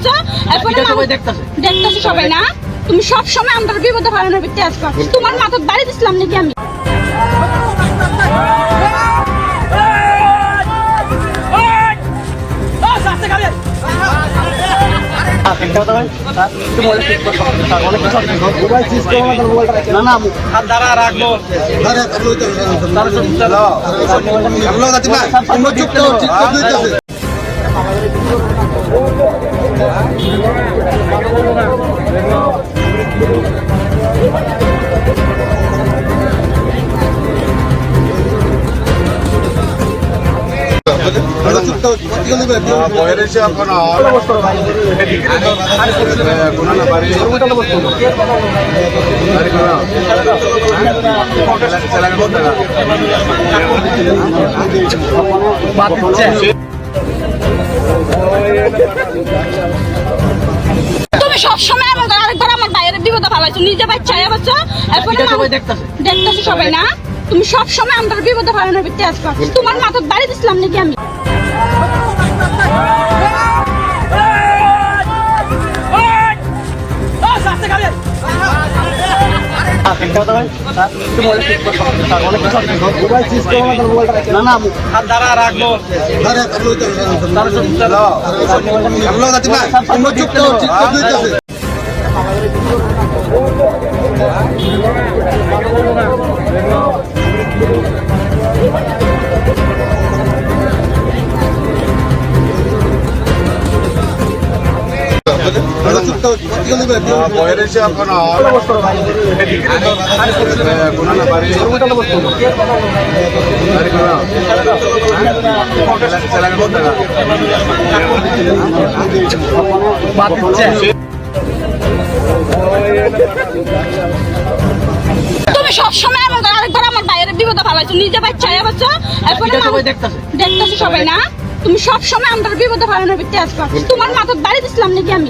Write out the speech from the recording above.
বছর এরপরে এটা সবাই দেখতেছি। সবাই না? তুমি সব সময় আমরা বিপদে ফালানোর ভিত্তি আসবা তোমার মাথার বাড়ি দিছিলাম নাকি আমি? না না আর দ্বারা তুমি সবসময় আমাদের আরেকবার আমার বাইরে বিপদে ফেলাইছো নিজে বাচ্চা বাচ্চা এরপরে দেখতাছে। সবাই না? তুমি সব সময় আমরা বিপদে ফেলানোর ভিত্তি আসবা তোমার মাথার বাড়ি দিছিলাম নাকি আমি? না না আর দ্বারা রাখব বয়রেছে আপনার তুমি সব সময় আমাদের আরেকবার আমার বাইরে বিপদে ফালাইছো নিজে বাচ্চা বাচ্চা। দেখতেছি সবাই না? তুমি সব সময় আমার বিপদে ভাড়ানোর ভিত্তি আসবা তোমার মাথার দাঁড়িয়ে দিছিলাম নাকি আমি?